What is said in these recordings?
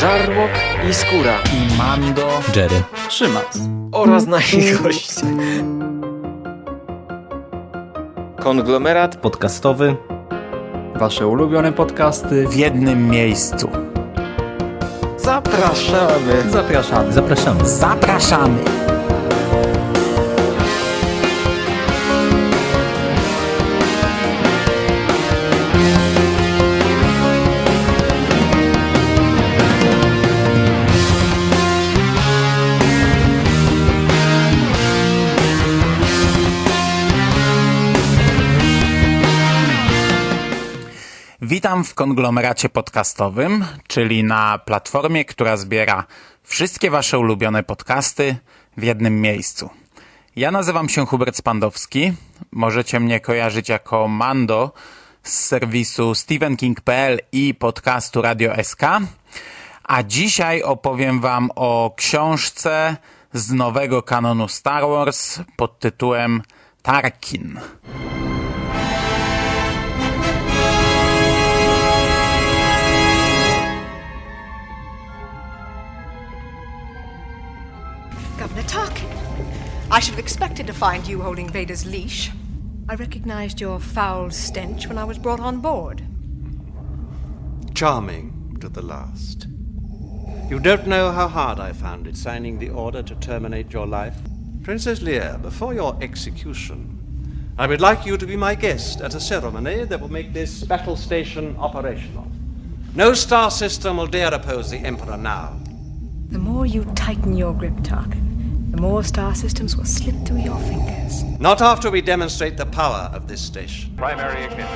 Żarłok i Skóra i Mando Jerry. Szymas. oraz nasi goście. Konglomerat Podcastowy. Wasze ulubione podcasty w jednym miejscu. zapraszamy. Zapraszamy. Zapraszamy. Zapraszamy. Konglomeracie podcastowym, czyli na platformie, która zbiera wszystkie Wasze ulubione podcasty w jednym miejscu. Ja nazywam się Hubert Spandowski. Możecie mnie kojarzyć jako Mando z serwisu StephenKing.pl i podcastu Radio SK. A dzisiaj opowiem Wam o książce z nowego kanonu Star Wars pod tytułem Tarkin. I should have expected to find you holding Vader's leash. I recognized your foul stench when I was brought on board. Charming to the last. You don't know how hard I found it signing the order to terminate your life. Princess Leia, before your execution, I would like you to be my guest at a ceremony that will make this battle station operational. No star system will dare oppose the Emperor now. The more you tighten your grip, Tarkin, the more star systems will slip through your fingers. Not after we demonstrate the power of this station. Primary ignition.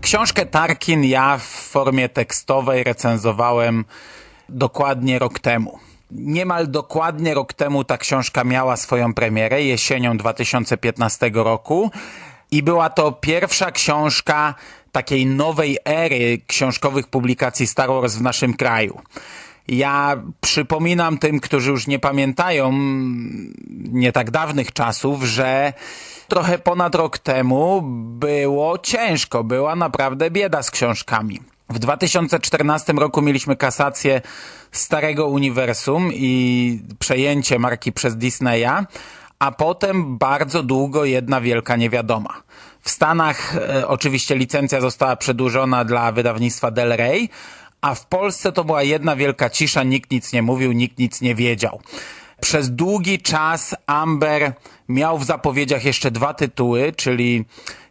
Książkę Tarkin ja w formie tekstowej recenzowałem dokładnie rok temu. Niemal dokładnie rok temu ta książka miała swoją premierę jesienią 2015 roku i była to pierwsza książka takiej nowej ery książkowych publikacji Star Wars w naszym kraju. Ja przypominam tym, którzy już nie pamiętają nie tak dawnych czasów, że trochę ponad rok temu było ciężko, była naprawdę bieda z książkami. W 2014 roku mieliśmy kasację starego uniwersum i przejęcie marki przez Disneya, a potem bardzo długo jedna wielka niewiadoma. W Stanach e, oczywiście licencja została przedłużona dla wydawnictwa Del Rey, a w Polsce to była jedna wielka cisza, nikt nic nie mówił, nikt nic nie wiedział. Przez długi czas Amber miał w zapowiedziach jeszcze dwa tytuły, czyli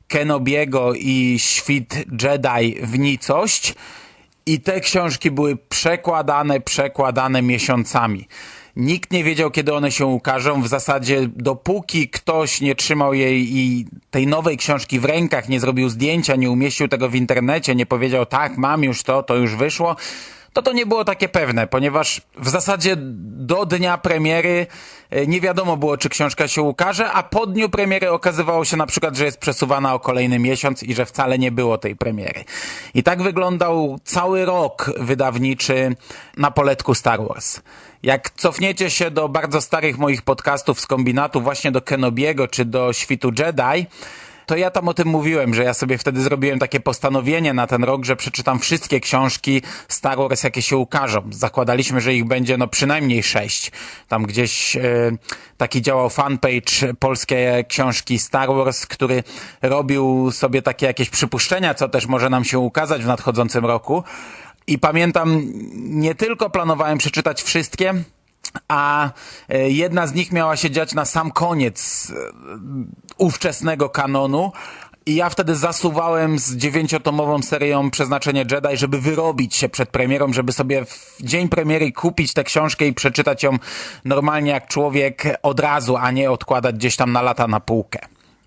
Kenobiego i Świt Jedi w nicość. I te książki były przekładane, przekładane miesiącami. Nikt nie wiedział, kiedy one się ukażą. W zasadzie, dopóki ktoś nie trzymał jej i tej nowej książki w rękach, nie zrobił zdjęcia, nie umieścił tego w internecie, nie powiedział, tak, mam już to, to już wyszło, to to nie było takie pewne, ponieważ w zasadzie do dnia premiery e, nie wiadomo było, czy książka się ukaże, a po dniu premiery okazywało się na przykład, że jest przesuwana o kolejny miesiąc i że wcale nie było tej premiery. I tak wyglądał cały rok wydawniczy na poletku Star Wars. Jak cofniecie się do bardzo starych moich podcastów z kombinatu, właśnie do Kenobiego czy do Świtu Jedi, to ja tam o tym mówiłem, że ja sobie wtedy zrobiłem takie postanowienie na ten rok, że przeczytam wszystkie książki Star Wars, jakie się ukażą. Zakładaliśmy, że ich będzie no przynajmniej sześć. Tam gdzieś e, taki działał fanpage polskie książki Star Wars, który robił sobie takie jakieś przypuszczenia, co też może nam się ukazać w nadchodzącym roku. I pamiętam, nie tylko planowałem przeczytać wszystkie, a e, jedna z nich miała się dziać na sam koniec ówczesnego kanonu. I ja wtedy zasuwałem z dziewięciotomową serią Przeznaczenie Jedi, żeby wyrobić się przed premierą, żeby sobie w dzień premiery kupić tę książkę i przeczytać ją normalnie jak człowiek od razu, a nie odkładać gdzieś tam na lata na półkę.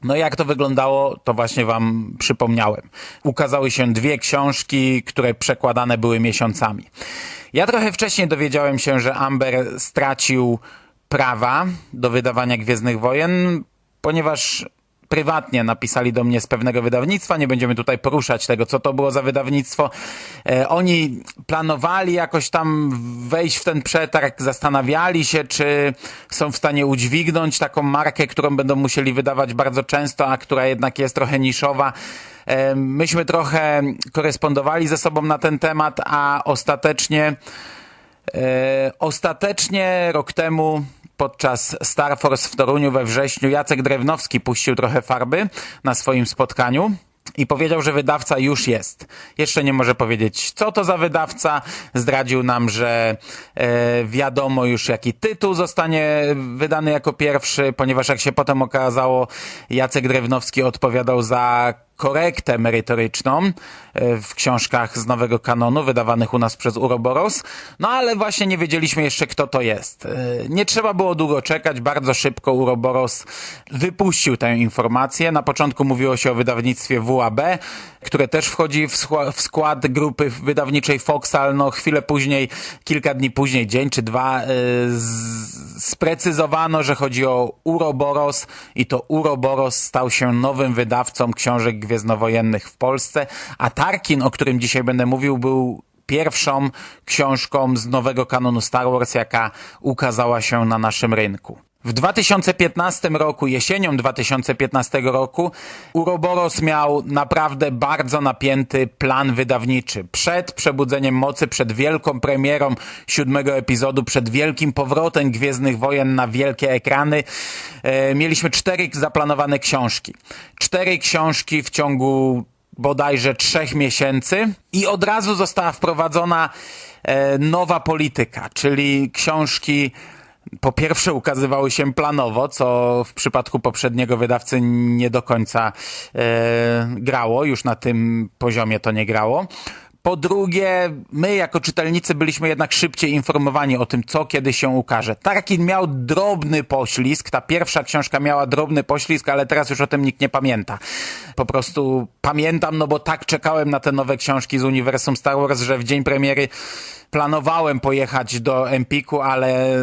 No jak to wyglądało, to właśnie wam przypomniałem. Ukazały się dwie książki, które przekładane były miesiącami. Ja trochę wcześniej dowiedziałem się, że Amber stracił prawa do wydawania Gwiezdnych Wojen, ponieważ prywatnie napisali do mnie z pewnego wydawnictwa, nie będziemy tutaj poruszać tego, co to było za wydawnictwo. E, oni planowali jakoś tam wejść w ten przetarg, zastanawiali się, czy są w stanie udźwignąć taką markę, którą będą musieli wydawać bardzo często, a która jednak jest trochę niszowa. E, myśmy trochę korespondowali ze sobą na ten temat, a ostatecznie E, ostatecznie rok temu podczas Star Force w Toruniu we wrześniu Jacek Drewnowski puścił trochę farby na swoim spotkaniu. I powiedział, że wydawca już jest. Jeszcze nie może powiedzieć, co to za wydawca. Zdradził nam, że e, wiadomo już, jaki tytuł zostanie wydany jako pierwszy, ponieważ jak się potem okazało, Jacek Drewnowski odpowiadał za korektę merytoryczną e, w książkach z nowego kanonu wydawanych u nas przez Uroboros. No ale właśnie nie wiedzieliśmy jeszcze kto to jest. E, Nie trzeba było długo czekać, bardzo szybko Uroboros wypuścił tę informację. Na początku mówiło się o wydawnictwie WAB, które też wchodzi w skła- w skład grupy wydawniczej Foxal. No chwilę później, kilka dni później, dzień czy dwa, e, sprecyzowano, że chodzi o Uroboros i to Uroboros stał się nowym wydawcą książek gwiezdnowojennych w Polsce, a Tarkin, o którym dzisiaj będę mówił, był pierwszą książką z nowego kanonu Star Wars, jaka ukazała się na naszym rynku. W 2015 roku, jesienią 2015 roku, Uroboros miał naprawdę bardzo napięty plan wydawniczy. Przed przebudzeniem mocy, przed wielką premierą siódmego epizodu, przed wielkim powrotem Gwiezdnych Wojen na wielkie ekrany, e, mieliśmy cztery zaplanowane książki. Cztery książki w ciągu bodajże trzech miesięcy i od razu została wprowadzona e, nowa polityka, czyli książki po pierwsze ukazywały się planowo, co w przypadku poprzedniego wydawcy nie do końca e, grało, już na tym poziomie to nie grało. Po drugie, my jako czytelnicy byliśmy jednak szybciej informowani o tym, co kiedy się ukaże. Tarkin miał drobny poślizg, ta pierwsza książka miała drobny poślizg, ale teraz już o tym nikt nie pamięta. Po prostu pamiętam, no bo tak czekałem na te nowe książki z uniwersum Star Wars, że w dzień premiery planowałem pojechać do Empiku, ale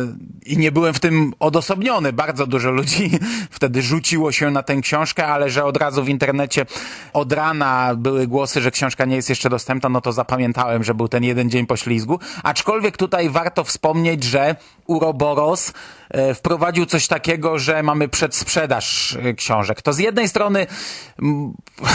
i nie byłem w tym odosobniony. Bardzo dużo ludzi wtedy rzuciło się na tę książkę, ale że od razu w internecie od rana były głosy, że książka nie jest jeszcze dostępna, no to zapamiętałem, że był ten jeden dzień poślizgu. Aczkolwiek tutaj warto wspomnieć, że Uroboros e, wprowadził coś takiego, że mamy przedsprzedaż e, książek. To z jednej strony,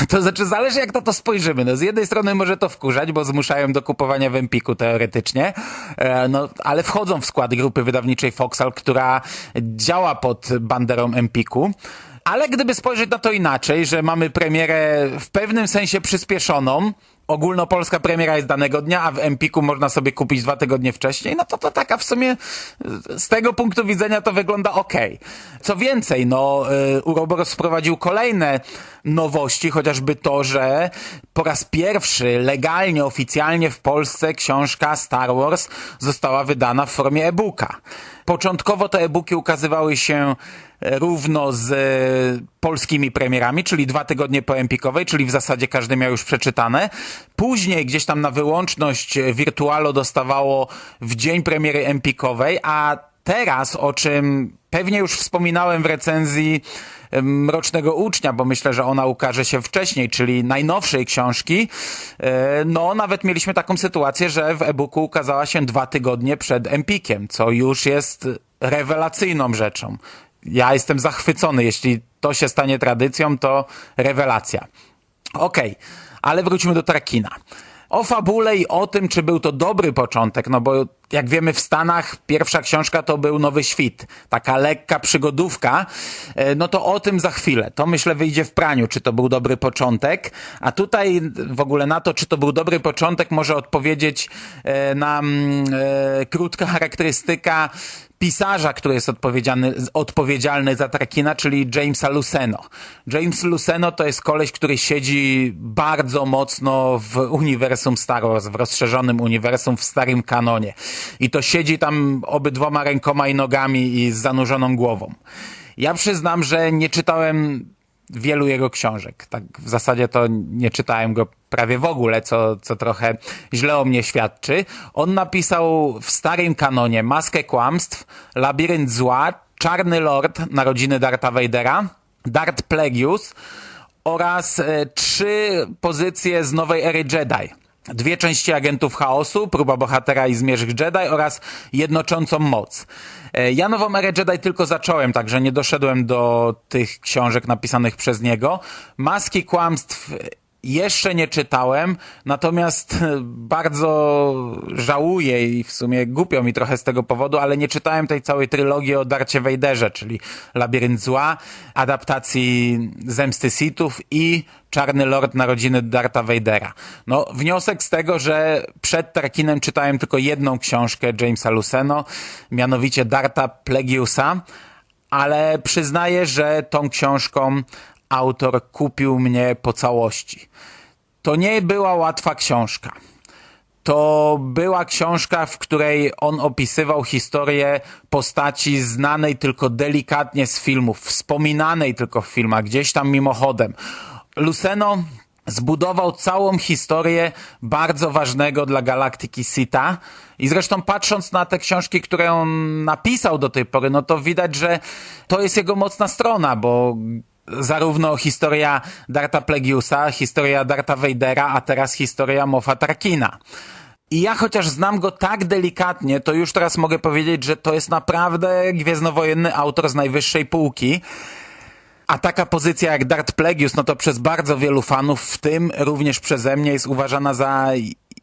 to znaczy zależy jak na to spojrzymy. No z jednej strony może to wkurzać, bo zmuszają do kupowania w Empiku teoretycznie, e, no ale wchodzą w skład grupy wydawniczej Foxal, która działa pod banderą Empiku. Ale gdyby spojrzeć na to inaczej, że mamy premierę w pewnym sensie przyspieszoną, ogólnopolska premiera jest danego dnia, a w Empiku można sobie kupić dwa tygodnie wcześniej, no to to taka w sumie z tego punktu widzenia to wygląda ok. Co więcej, no y, Uroboros wprowadził kolejne nowości, chociażby to, że po raz pierwszy legalnie, oficjalnie w Polsce książka Star Wars została wydana w formie e-booka. Początkowo te e-booki ukazywały się równo z e, polskimi premierami, czyli dwa tygodnie po Empikowej, czyli w zasadzie każdy miał już przeczytane. Później gdzieś tam na wyłączność Virtualo dostawało w dzień premiery Empikowej, a teraz, o czym pewnie już wspominałem w recenzji Mrocznego Ucznia, bo myślę, że ona ukaże się wcześniej, czyli najnowszej książki, e, no nawet mieliśmy taką sytuację, że w e-booku ukazała się dwa tygodnie przed Empikiem, co już jest rewelacyjną rzeczą. Ja jestem zachwycony. Jeśli to się stanie tradycją, to rewelacja. Okej, ale wróćmy do Trakina. O fabule i o tym, czy był to dobry początek, no bo jak wiemy w Stanach pierwsza książka to był Nowy Świt, taka lekka przygodówka, e, no to o tym za chwilę. To myślę wyjdzie w praniu, czy to był dobry początek, a tutaj w ogóle na to, czy to był dobry początek może odpowiedzieć e, nam e, krótka charakterystyka pisarza, który jest odpowiedzialny, odpowiedzialny za Trakina, czyli Jamesa Luceno. James Luceno to jest koleś, który siedzi bardzo mocno w uniwersum Star Wars, w rozszerzonym uniwersum, w starym kanonie. I to siedzi tam obydwoma rękoma i nogami i z zanurzoną głową. Ja przyznam, że nie czytałem wielu jego książek. Tak w zasadzie to nie czytałem go prawie w ogóle, co, co trochę źle o mnie świadczy. On napisał w starym kanonie Maskę Kłamstw, Labirynt Zła, Czarny Lord, Narodziny Darta Vadera, Darth Plagueis oraz e, trzy pozycje z nowej ery Jedi. Dwie części agentów chaosu, próba bohatera i zmierzch Jedi oraz jednoczącą moc. E, Ja nową erę Jedi tylko zacząłem, także nie doszedłem do tych książek napisanych przez niego. Maski kłamstw jeszcze nie czytałem, natomiast bardzo żałuję i w sumie głupio mi trochę z tego powodu, ale nie czytałem tej całej trylogii o Darcie Vaderze, czyli Labirynt Zła, adaptacji Zemsty Sithów i Czarny Lord Narodziny Darta Vadera. No, wniosek z tego, że przed Tarkinem czytałem tylko jedną książkę Jamesa Luceno, mianowicie Darta Plagueusa, ale przyznaję, że tą książką autor kupił mnie po całości. To nie była łatwa książka. To była książka, w której on opisywał historię postaci znanej tylko delikatnie z filmów, wspominanej tylko w filmach, gdzieś tam mimochodem. Luceno zbudował całą historię bardzo ważnego dla galaktyki Sita i zresztą patrząc na te książki, które on napisał do tej pory, no to widać, że to jest jego mocna strona, bo zarówno historia Darta Plagueusa, historia Darta Vadera, a teraz historia Moffa Tarkina. I ja chociaż znam go tak delikatnie, to już teraz mogę powiedzieć, że to jest naprawdę gwiezdnowojenny autor z najwyższej półki. A taka pozycja jak Darth Plagueis, no to przez bardzo wielu fanów, w tym również przeze mnie, jest uważana za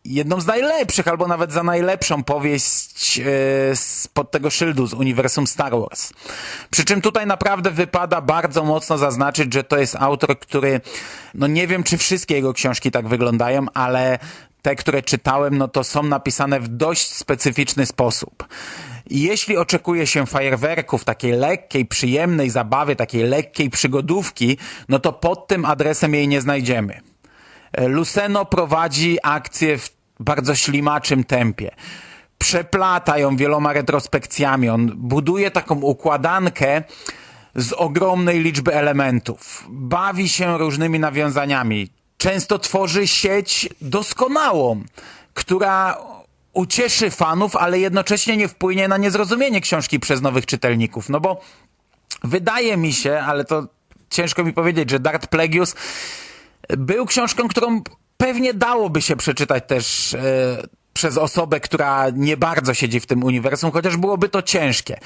jedną z najlepszych, albo nawet za najlepszą powieść e, spod tego szyldu z uniwersum Star Wars. Przy czym tutaj naprawdę wypada bardzo mocno zaznaczyć, że to jest autor, który, no nie wiem, czy wszystkie jego książki tak wyglądają, ale te, które czytałem, no to są napisane w dość specyficzny sposób. Jeśli oczekuje się fajerwerków, takiej lekkiej, przyjemnej zabawy, takiej lekkiej przygodówki, no to pod tym adresem jej nie znajdziemy. E, Luceno prowadzi akcję w bardzo ślimaczym tempie. Przeplata ją wieloma retrospekcjami. On buduje taką układankę z ogromnej liczby elementów. Bawi się różnymi nawiązaniami. Często tworzy sieć doskonałą, która ucieszy fanów, ale jednocześnie nie wpłynie na niezrozumienie książki przez nowych czytelników. No bo wydaje mi się, ale to ciężko mi powiedzieć, że Darth Plagueis był książką, którą pewnie dałoby się przeczytać też e, przez osobę, która nie bardzo siedzi w tym uniwersum, chociaż byłoby to ciężkie.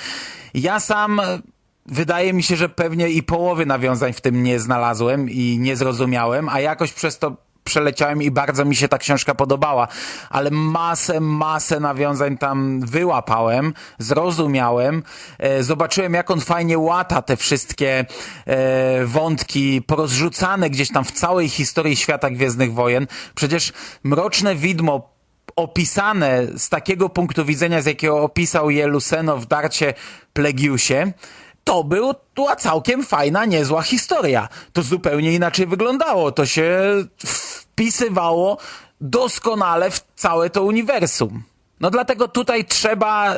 Ja sam e, wydaje mi się, że pewnie i połowy nawiązań w tym nie znalazłem i nie zrozumiałem, a jakoś przez to przeleciałem i bardzo mi się ta książka podobała, ale masę, masę nawiązań tam wyłapałem, zrozumiałem, e, zobaczyłem jak on fajnie łata te wszystkie e, wątki porozrzucane gdzieś tam w całej historii świata Gwiezdnych Wojen. Przecież Mroczne Widmo opisane z takiego punktu widzenia, z jakiego opisał je Luceno w Darcie Plegiusie, to był, była całkiem fajna, niezła historia. To zupełnie inaczej wyglądało. To się wpisywało doskonale w całe to uniwersum. No dlatego tutaj trzeba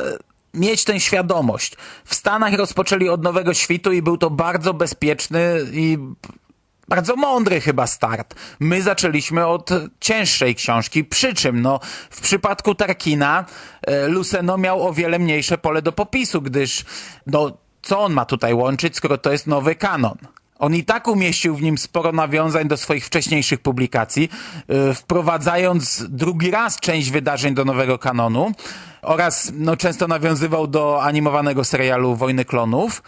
mieć tę świadomość. W Stanach rozpoczęli od Nowego Świtu i był to bardzo bezpieczny i bardzo mądry chyba start. My zaczęliśmy od cięższej książki, przy czym no, w przypadku Tarkina e, Luceno miał o wiele mniejsze pole do popisu, gdyż no, co on ma tutaj łączyć, skoro to jest nowy kanon? On i tak umieścił w nim sporo nawiązań do swoich wcześniejszych publikacji, yy, wprowadzając drugi raz część wydarzeń do nowego kanonu oraz no, często nawiązywał do animowanego serialu Wojny Klonów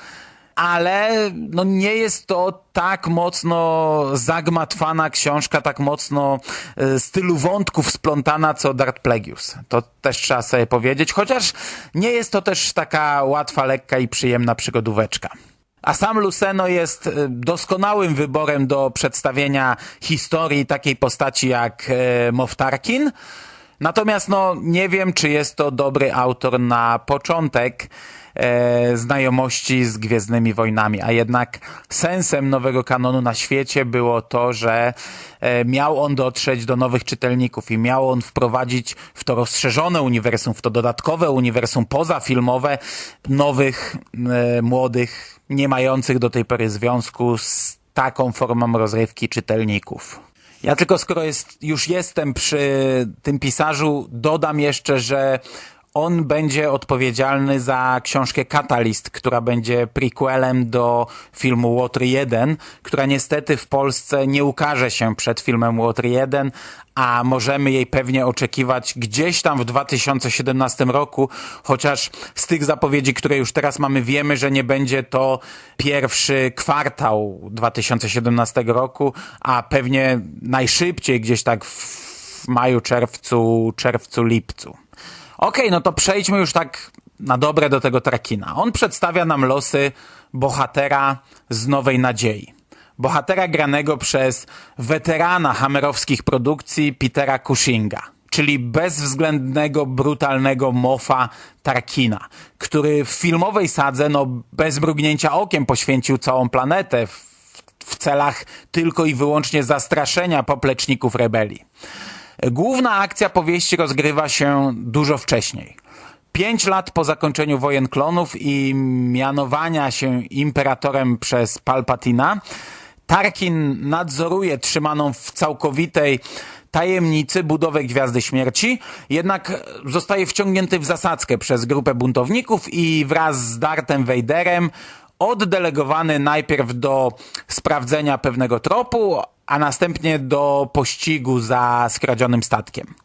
ale no nie jest to tak mocno zagmatwana książka, tak mocno y, stylu wątków splątana co Darth Plagueis. To też trzeba sobie powiedzieć, chociaż nie jest to też taka łatwa, lekka i przyjemna przygodóweczka. A sam Luceno jest y, doskonałym wyborem do przedstawienia historii takiej postaci jak y, Moff Tarkin. Natomiast no, nie wiem, czy jest to dobry autor na początek e, znajomości z Gwiezdnymi Wojnami, a jednak sensem nowego kanonu na świecie było to, że e, miał on dotrzeć do nowych czytelników i miał on wprowadzić w to rozszerzone uniwersum, w to dodatkowe uniwersum pozafilmowe nowych, e, młodych, nie mających do tej pory związku z taką formą rozrywki czytelników. Ja tylko skoro jest, już jestem przy tym pisarzu, dodam jeszcze, że on będzie odpowiedzialny za książkę Catalyst, która będzie prequelem do filmu Water 1, która niestety w Polsce nie ukaże się przed filmem Water 1, a możemy jej pewnie oczekiwać gdzieś tam w 2017 roku, chociaż z tych zapowiedzi, które już teraz mamy, wiemy, że nie będzie to pierwszy kwartał 2017 roku, a pewnie najszybciej gdzieś tak w maju, czerwcu, czerwcu, lipcu. Okej, no to przejdźmy już tak na dobre do tego Trakina. On przedstawia nam losy bohatera z Nowej Nadziei. Bohatera granego przez weterana hamerowskich produkcji Petera Cushinga, czyli bezwzględnego, brutalnego mofa Tarkina, który w filmowej sadze, no bez mrugnięcia okiem poświęcił całą planetę w, w celach tylko i wyłącznie zastraszenia popleczników rebelii. Główna akcja powieści rozgrywa się dużo wcześniej. Pięć lat po zakończeniu wojen klonów i mianowania się imperatorem przez Palpatina, Tarkin nadzoruje trzymaną w całkowitej tajemnicy budowę Gwiazdy Śmierci, jednak zostaje wciągnięty w zasadzkę przez grupę buntowników i wraz z Darthem Vaderem oddelegowany najpierw do sprawdzenia pewnego tropu, a następnie do pościgu za skradzionym statkiem.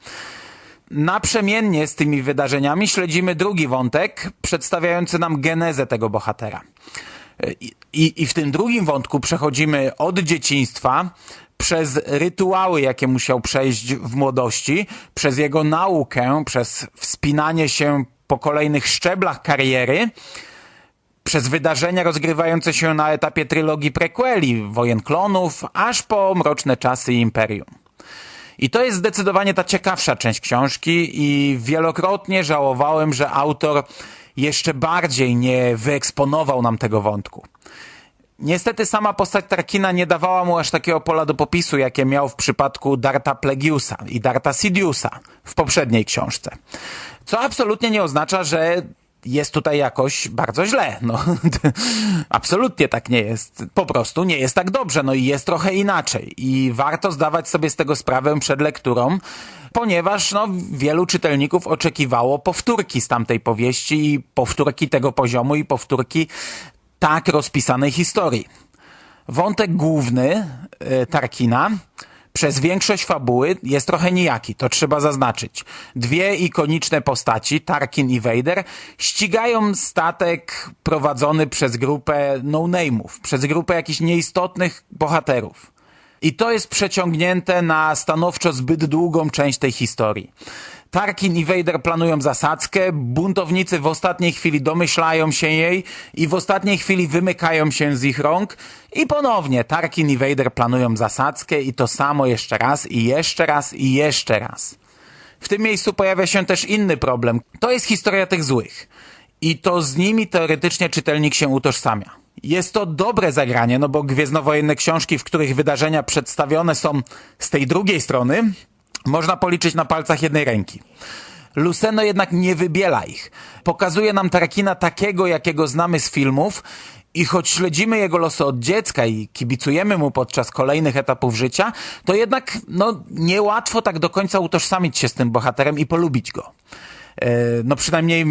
Naprzemiennie z tymi wydarzeniami śledzimy drugi wątek, przedstawiający nam genezę tego bohatera. I, i, w tym drugim wątku przechodzimy od dzieciństwa przez rytuały, jakie musiał przejść w młodości, przez jego naukę, przez wspinanie się po kolejnych szczeblach kariery, przez wydarzenia rozgrywające się na etapie trylogii prequeli, Wojen Klonów, aż po Mroczne Czasy Imperium. I to jest zdecydowanie ta ciekawsza część książki i wielokrotnie żałowałem, że autor jeszcze bardziej nie wyeksponował nam tego wątku. Niestety sama postać Tarkina nie dawała mu aż takiego pola do popisu, jakie miał w przypadku Darta Plegiusa i Darta Sidiusa w poprzedniej książce. Co absolutnie nie oznacza, że jest tutaj jakoś bardzo źle. No, absolutnie tak nie jest. Po prostu nie jest tak dobrze. No i jest trochę inaczej. I warto zdawać sobie z tego sprawę przed lekturą, ponieważ no, wielu czytelników oczekiwało powtórki z tamtej powieści i powtórki tego poziomu i powtórki tak rozpisanej historii. Wątek główny y, Tarkina przez większość fabuły jest trochę nijaki, to trzeba zaznaczyć. Dwie ikoniczne postaci, Tarkin i Vader, ścigają statek prowadzony przez grupę no-name'ów, przez grupę jakichś nieistotnych bohaterów. I to jest przeciągnięte na stanowczo zbyt długą część tej historii. Tarkin i Vader planują zasadzkę, buntownicy w ostatniej chwili domyślają się jej i w ostatniej chwili wymykają się z ich rąk i ponownie Tarkin i Vader planują zasadzkę i to samo jeszcze raz i jeszcze raz i jeszcze raz. W tym miejscu pojawia się też inny problem. To jest historia tych złych. I to z nimi teoretycznie czytelnik się utożsamia. Jest to dobre zagranie, no bo gwiezdnowojenne książki, w których wydarzenia przedstawione są z tej drugiej strony, można policzyć na palcach jednej ręki. Luceno jednak nie wybiela ich. Pokazuje nam Tarkina takiego, jakiego znamy z filmów i choć śledzimy jego losy od dziecka i kibicujemy mu podczas kolejnych etapów życia, to jednak no, niełatwo tak do końca utożsamić się z tym bohaterem i polubić go. E, No przynajmniej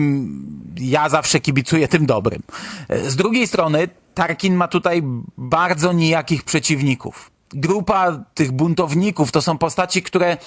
ja zawsze kibicuję tym dobrym. E, Z drugiej strony Tarkin ma tutaj bardzo nijakich przeciwników. Grupa tych buntowników to są postaci, które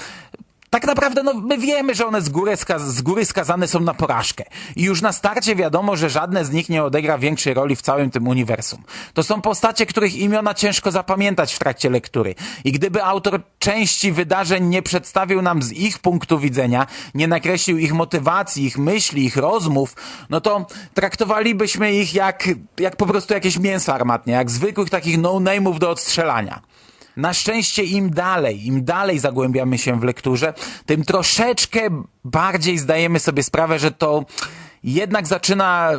tak naprawdę no, my wiemy, że one z góry, z góry skazane są na porażkę. I już na starcie wiadomo, że żadne z nich nie odegra większej roli w całym tym uniwersum. To są postacie, których imiona ciężko zapamiętać w trakcie lektury. I gdyby autor części wydarzeń nie przedstawił nam z ich punktu widzenia, nie nakreślił ich motywacji, ich myśli, ich rozmów, no to traktowalibyśmy ich jak, jak po prostu jakieś mięso armatnie, jak zwykłych takich no-name'ów do odstrzelania. Na szczęście im dalej, im dalej zagłębiamy się w lekturze, tym troszeczkę bardziej zdajemy sobie sprawę, że to jednak zaczyna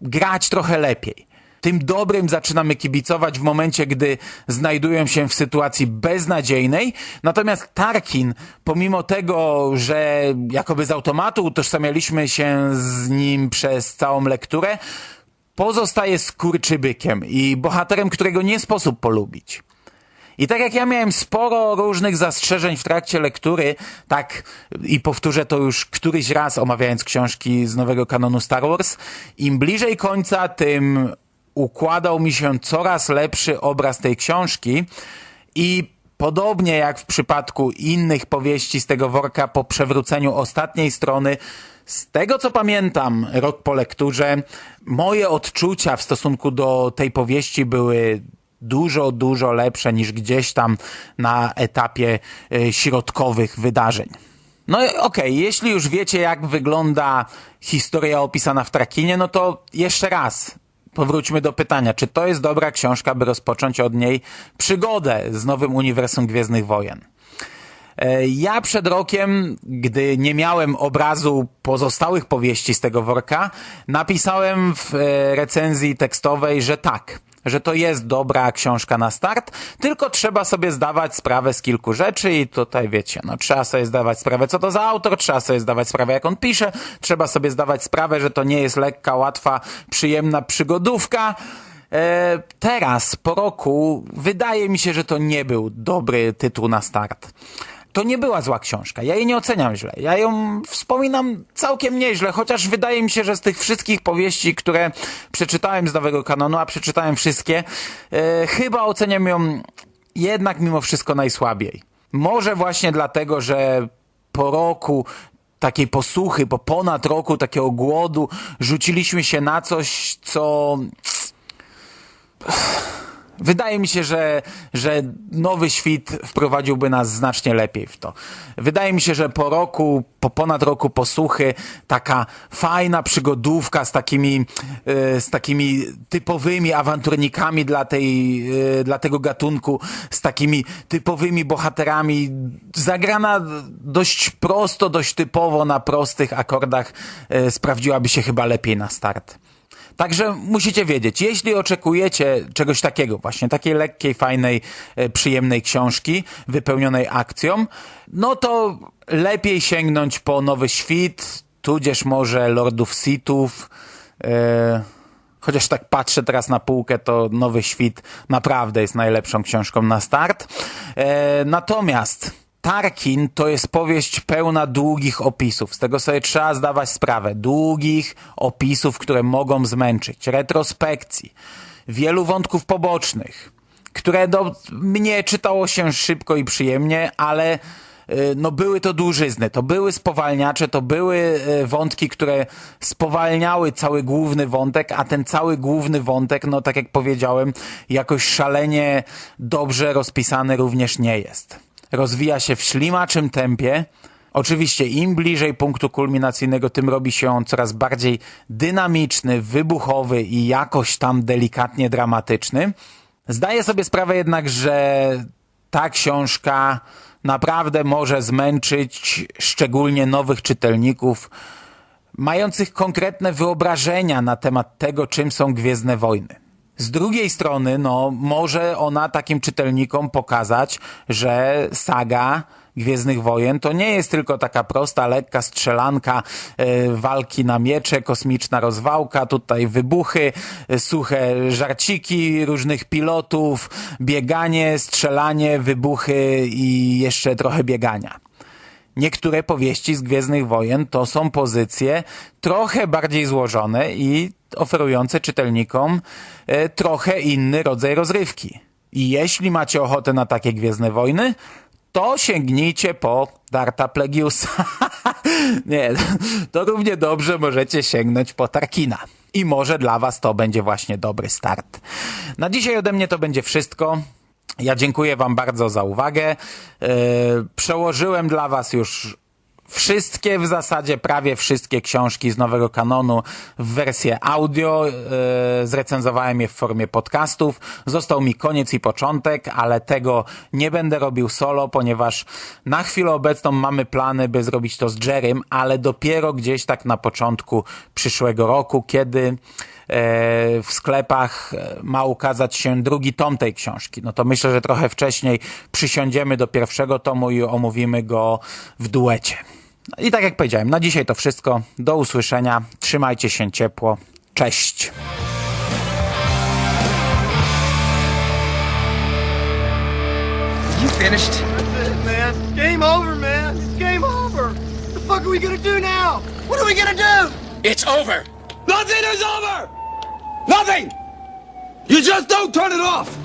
grać trochę lepiej. Tym dobrym zaczynamy kibicować w momencie, gdy znajdują się w sytuacji beznadziejnej. Natomiast Tarkin, pomimo tego, że jakoby z automatu utożsamialiśmy się z nim przez całą lekturę, pozostaje skurczybykiem i bohaterem, którego nie sposób polubić. I tak jak ja miałem sporo różnych zastrzeżeń w trakcie lektury, tak i powtórzę to już któryś raz omawiając książki z nowego kanonu Star Wars, im bliżej końca, tym układał mi się coraz lepszy obraz tej książki. I podobnie jak w przypadku innych powieści z tego worka po przewróceniu ostatniej strony, z tego co pamiętam rok po lekturze, moje odczucia w stosunku do tej powieści były dużo, dużo lepsze niż gdzieś tam na etapie y, środkowych wydarzeń. No i okej, jeśli już wiecie, jak wygląda historia opisana w Trakinie, no to jeszcze raz powróćmy do pytania, czy to jest dobra książka, by rozpocząć od niej przygodę z nowym uniwersum Gwiezdnych Wojen. E, Ja przed rokiem, gdy nie miałem obrazu pozostałych powieści z tego worka, napisałem w e, recenzji tekstowej, że tak, że to jest dobra książka na start, tylko trzeba sobie zdawać sprawę z kilku rzeczy i tutaj wiecie, no trzeba sobie zdawać sprawę co to za autor, trzeba sobie zdawać sprawę jak on pisze, trzeba sobie zdawać sprawę, że to nie jest lekka, łatwa, przyjemna przygodówka. E, teraz, po roku, wydaje mi się, że to nie był dobry tytuł na start. To nie była zła książka. Ja jej nie oceniam źle. Ja ją wspominam całkiem nieźle, chociaż wydaje mi się, że z tych wszystkich powieści, które przeczytałem z nowego kanonu, a przeczytałem wszystkie, e, chyba oceniam ją jednak mimo wszystko najsłabiej. Może właśnie dlatego, że po roku takiej posłuchy, po ponad roku takiego głodu, rzuciliśmy się na coś, co Wydaje mi się, że, że nowy świt wprowadziłby nas znacznie lepiej w to. Wydaje mi się, że po roku, po ponad roku posłuchy, taka fajna przygodówka z takimi, e, z takimi typowymi awanturnikami dla, tej, e, dla tego gatunku, z takimi typowymi bohaterami, zagrana dość prosto, dość typowo na prostych akordach, e, sprawdziłaby się chyba lepiej na start. Także musicie wiedzieć, jeśli oczekujecie czegoś takiego, właśnie takiej lekkiej, fajnej, e, przyjemnej książki, wypełnionej akcją, no to lepiej sięgnąć po Nowy Świt, tudzież może Lordów Sithów. E, chociaż tak patrzę teraz na półkę, to Nowy Świt naprawdę jest najlepszą książką na start. E, natomiast Tarkin to jest powieść pełna długich opisów. Z tego sobie trzeba zdawać sprawę. Długich opisów, które mogą zmęczyć. Retrospekcji. Wielu wątków pobocznych, które do mnie czytało się szybko i przyjemnie, ale y, no były to dłużyzny, to były spowalniacze, to były y, wątki, które spowalniały cały główny wątek, a ten cały główny wątek, no tak jak powiedziałem, jakoś szalenie dobrze rozpisany również nie jest rozwija się w ślimaczym tempie. Oczywiście im bliżej punktu kulminacyjnego, tym robi się on coraz bardziej dynamiczny, wybuchowy i jakoś tam delikatnie dramatyczny. Zdaję sobie sprawę jednak, że ta książka naprawdę może zmęczyć szczególnie nowych czytelników, mających konkretne wyobrażenia na temat tego, czym są Gwiezdne Wojny. Z drugiej strony, no, może ona takim czytelnikom pokazać, że saga Gwiezdnych Wojen to nie jest tylko taka prosta, lekka strzelanka, e, walki na miecze, kosmiczna rozwałka, tutaj wybuchy, e, suche żarciki różnych pilotów, bieganie, strzelanie, wybuchy i jeszcze trochę biegania. Niektóre powieści z Gwiezdnych Wojen to są pozycje trochę bardziej złożone i oferujące czytelnikom e, trochę inny rodzaj rozrywki. I jeśli macie ochotę na takie Gwiezdne Wojny, to sięgnijcie po Darta Plegiusa. Nie, to równie dobrze możecie sięgnąć po Tarkina. I może dla was to będzie właśnie dobry start. Na dzisiaj ode mnie to będzie wszystko. Ja dziękuję Wam bardzo za uwagę. Yy, przełożyłem dla Was już wszystkie, w zasadzie prawie wszystkie książki z nowego kanonu w wersję audio. Yy, zrecenzowałem je w formie podcastów. Został mi koniec i początek, ale tego nie będę robił solo, ponieważ na chwilę obecną mamy plany, by zrobić to z Jerrym, ale dopiero gdzieś tak na początku przyszłego roku, kiedy w sklepach e, ma ukazać się drugi tom tej książki. No to myślę, że trochę wcześniej przysiądziemy do pierwszego tomu i omówimy go w duecie. I tak jak powiedziałem, na dzisiaj to wszystko. Do usłyszenia. Trzymajcie się ciepło. Cześć. finished? That's it, man. Game over, man. It's game over. What the fuck are we gonna do now? What are we gonna do? It's over. Nothing is over. Nothing! You just don't turn it off!